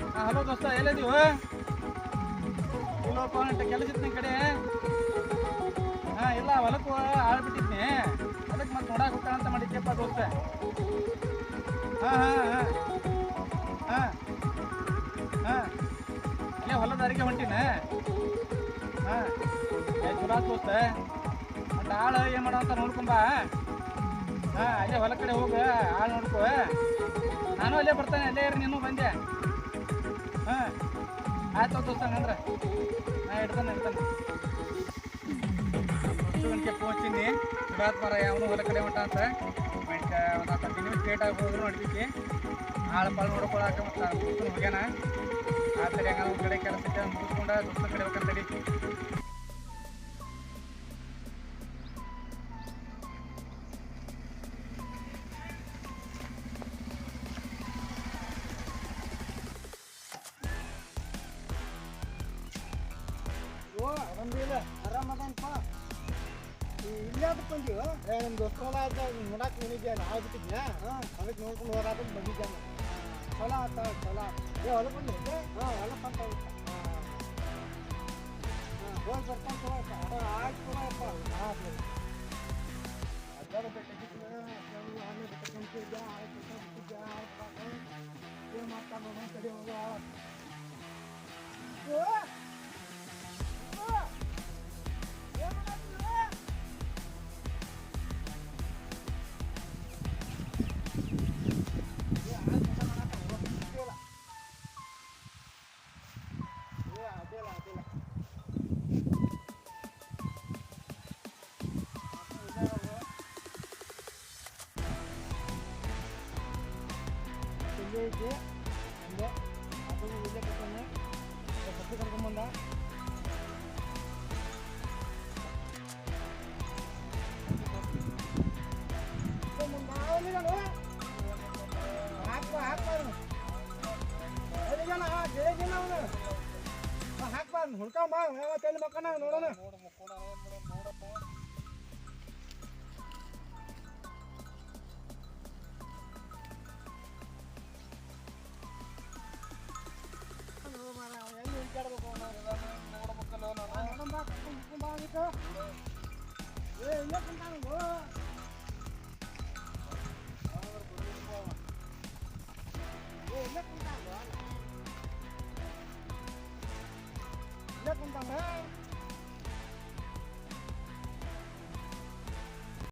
Hello ದೋಸ್ತ ಎಲ್ಲಿದೀವ ಇಲ್ಲಪ್ಪ ಅಂತ ಕೆಲಸ ಇತ್ತು ಕಡೆ. ಹಾಂ, ಇಲ್ಲ, ಹೊಲಕ್ಕೆ ಆಳ್ಬಿಟ್ಟಿದ್ನಿ. ಅದಕ್ಕೆ ಮತ್ತೆ ನೋಡಕ್ಕೆ ಹೋಗೋಣ ಅಂತ ಮಾಡಿದ್ದೆಪ್ಪ ದೋಸ್ತ. ಹಾಂ ಹಾಂ ಹಾಂ ಹಾಂ ಇಲ್ಲೇ ಹೊಲದ ಅರಿಗೆ ಹೊಂಟಿನ? ಹಾ ಚಲೋ ದೋಸ್ತ. ಮತ್ತೆ ಆಳು ಏನು ಮಾಡೋ ಅಂತ ನೋಡ್ಕೊಂಬ ಹಾಂ, ಅಲ್ಲೇ ಹೊಲ ಕಡೆ ಹೋಗ, ಆಳು ನೋಡ್ಕೋ. ನಾನು ಅಲ್ಲೇ ಬರ್ತಾನೆ, ಅಲ್ಲೇ ಇರಿ, ನೀನು ಬಂದೆ. ಹಾಂ. ಆಯ್ತು ದೋಸ್ತ, ಹಂಗಂದ್ರೆ. ನಾ ಇಡ್ತಾನೆ ಇಡ್ತಾನೆ. ಹತ್ತು ಗಂಟೆ ಫೋನ್ ಹಚ್ಚಿನಿ ಸುಡಾತ್ ಮರ ಅವನು ಹೊಲ ಕಡೆ ಹೊಂಟ ಅಂತ. ಮತ್ತೆ ಒಂದು ಹತ್ತು ನಿಮಿಷ ಲೇಟ್ ಆಗಿ ಹೋದ್ರು ನಡ್ಬಿಕ್ಕೆ ಆಳು ಪಾಳು ನೋಡ್ಕೊಳಕ ಮತ್ತೆ ಹೋಗ್ಯಾನ. ಆ ಸರಿ ಹಂಗ ಒಂದು ಕಡೆ ಕೆಲಸ ಮುಗಿಸ್ಕೊಂಡ ದೋಸ್ತ ಕಡೆ ಹೋಗ್ತಾನೆ ತಡಿ ಓ ಆರಾಮಿಲ್ಲ ಆರಾಮದನಪ್ಪ ಇಲ್ಲೇ ಅದಕ್ಕೆ ಬಂದೀವ ಏ ನಮ್ಮ ದೋಸ್ತ ಹೊಲ ಆಯ್ತು ನೋಡಕ್ಕೆ ನಿನಗೆ ನಾಳೆ ಬಿಟ್ಟಿದ್ಯಾ ಹಾಂ ಅದಕ್ಕೆ ನೋಡ್ಕೊಂಡು ಹೋಗಾಕ ಬಂದಿದ್ದೆ ನಾನು ಚಲೋ ಆತ ಚಲೋ ಏ ಹೊಲ ಬಂದಿದ್ದೆ ಹಾಂ ಹೊಲ ಬಂತ ಹಾಂ ಹೋಗಿ ಬರ್ತಾನೆ ಚಲೋ ಆಯ್ತು ಆಯ್ತು ಚಲೋ ಅಪ್ಪ ಹಾಂ ಸರಿ ಅಜ್ಜಾರ ಬೆಟ್ಟಿದ್ದೆ ಆಮೇಲೆ ಬಿಟ್ಟಿದ್ದೆ ಆಯ್ತು ಬಿಟ್ಟಿದ್ದೆ ಆಯ್ತು ಏನು ಮಾಡ್ತಾ ನೋಡೋಣ ಕಡೆ ಹೋಗ ಓ ಇದೆ ಇದೆ ಕರ್ಕೊಂಡೆ. ಬಸ್ಸು ಕರ್ಕೊಂಬಂದ ಹುಡ್ಕೊಂಬ ತಲೆ ಮಕ್ಕನ ನೋಡೋಣ không bao nhiêu cơ Ê, nhất chúng ta đừng có Ê, nhất chúng ta đừng Nhất chúng ta đừng